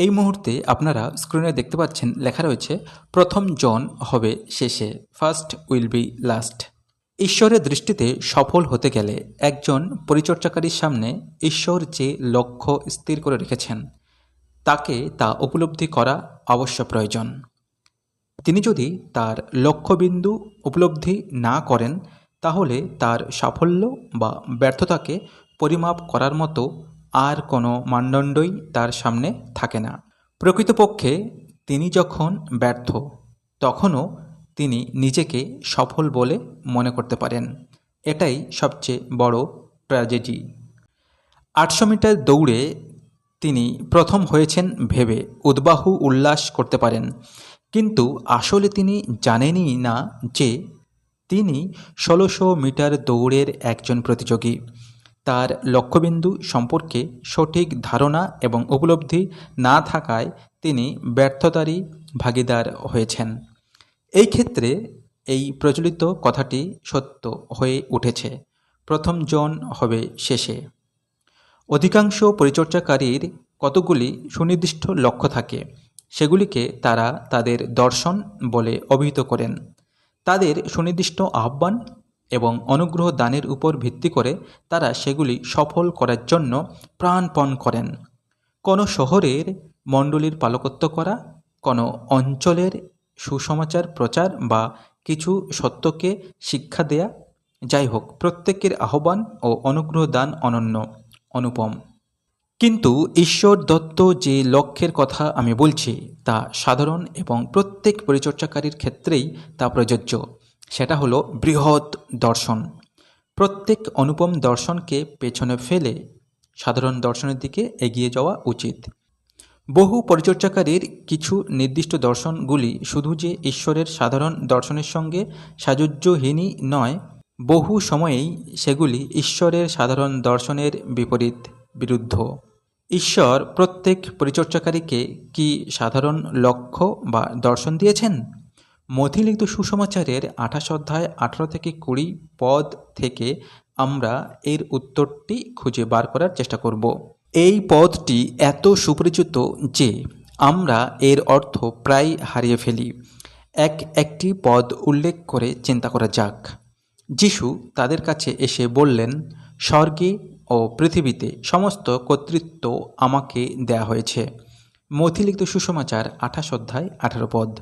এই মুহূর্তে আপনারা স্ক্রিনে দেখতে পাচ্ছেন, লেখা রয়েছে, প্রথম জন হবে শেষে ফার্স্ট উইল বি লাস্ট ঈশ্বরের দৃষ্টিতে সফল হতে গেলে একজন পরিচর্যাকারীর সামনে ঈশ্বর যে লক্ষ্য স্থির করে রেখেছেন, তাকে তা উপলব্ধি করা অবশ্য প্রয়োজন। তিনি যদি তার লক্ষ্যবিন্দু উপলব্ধি না করেন, তাহলে তার সাফল্য বা ব্যর্থতাকে পরিমাপ করার মতো আর কোনো মানদণ্ডই তার সামনে থাকে না। প্রকৃতপক্ষে তিনি যখন ব্যর্থ, তখনও তিনি নিজেকে সফল বলে মনে করতে পারেন। এটাই সবচেয়ে বড় ট্র্যাজেডি। আটশো মিটার দৌড়ে তিনি প্রথম হয়েছেন ভেবে উদ্বাহু উল্লাস করতে পারেন। কিন্তু আসলে তিনি জানেনই না যে তিনি ষোলোশো মিটার দৌড়ের একজন প্রতিযোগী। তার লক্ষ্যবিন্দু সম্পর্কে সঠিক ধারণা এবং উপলব্ধি না থাকায় তিনি ব্যর্থতারই ভাগিদার হয়েছেন। এই ক্ষেত্রে এই প্রচলিত কথাটি সত্য হয়ে উঠেছে। প্রথম জন হবে শেষে। অধিকাংশ পরিচর্যাকারীর কতগুলি সুনির্দিষ্ট লক্ষ্য থাকে, সেগুলিকে তারা তাদের দর্শন বলে অভিহিত করেন। তাদের সুনির্দিষ্ট আহ্বান এবং অনুগ্রহ দানের উপর ভিত্তি করে তারা সেগুলি সফল করার জন্য প্রাণপণ করেন। কোনো শহরের মণ্ডলীর পালকত্ব করা, কোনো অঞ্চলের সুসমাচার প্রচার বা কিছু সত্যকে শিক্ষা দেয়া যাই হোক প্রত্যেকের আহ্বান ও অনুগ্রহ দান অনন্য, অনুপম। কিন্তু ঈশ্বর দত্ত যে লক্ষ্যের কথা আমি বলছি, তা সাধারণ এবং প্রত্যেক পরিচর্যাকারীর ক্ষেত্রেই তা প্রযোজ্য। সেটা হলো বৃহৎ দর্শন। প্রত্যেক অনুপম দর্শনকে পেছনে ফেলে সাধারণ দর্শনের দিকে এগিয়ে যাওয়া উচিত। বহু পরিচর্যাকারীর কিছু নির্দিষ্ট দর্শনগুলি শুধু যে ঈশ্বরের সাধারণ দর্শনের সঙ্গে সাযুজ্যহীনই নয়, বহু সময়েই সেগুলি ঈশ্বরের সাধারণ দর্শনের বিপরীত বিরুদ্ধ। ঈশ্বর প্রত্যেক পরিচর্যাকারীকে কি সাধারণ লক্ষ্য বা দর্শন দিয়েছেন? মথিলিখিত সুসমাচারের আঠাশ অধ্যায় আঠারো থেকে কুড়ি পদ থেকে আমরা এর উত্তরটি খুঁজে বার করার চেষ্টা করব। এই পদটি এত সুপরিচিত যে আমরা এর অর্থ প্রায় হারিয়ে ফেলি। এক একটি পদ উল্লেখ করে চিন্তা করা যাক। যিশু তাদের কাছে এসে বললেন, স্বর্গে ও পৃথিবীতে সমস্ত কর্তৃত্ব আমাকে দেয়া হয়েছে। মথিলিখিত সুসমাচার আঠাশ অধ্যায় আঠারো পদ।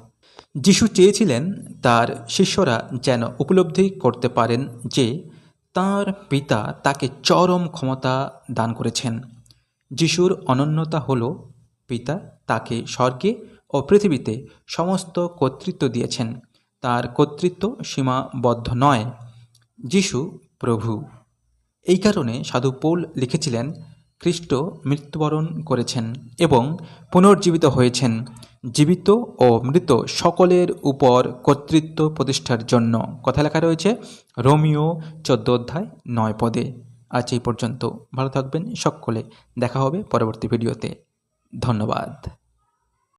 যিশু চেয়েছিলেন তার শিষ্যরা যেন উপলব্ধি করতে পারেন যে তার পিতা তাকে চরম ক্ষমতা দান করেছেন। যিশুর অনন্যতা হল পিতা তাকে স্বর্গে ও পৃথিবীতে সমস্ত কর্তৃত্ব দিয়েছেন। তার কর্তৃত্ব সীমাবদ্ধ নয়। যিশু প্রভু। এই কারণে সাধু পৌল লিখেছিলেন, খ্রিস্ট মৃত্যুবরণ করেছেন এবং পুনর্জীবিত হয়েছেন। জীবিত ও মৃত সকলের উপর কর্তৃত্ব প্রতিষ্ঠার জন্য কথা লেখা রয়েছে রোমিও চোদ্দ অধ্যায় নয় পদে। আজ এই পর্যন্ত ভালো থাকবেন সকলে। দেখা হবে পরবর্তী ভিডিওতে। ধন্যবাদ।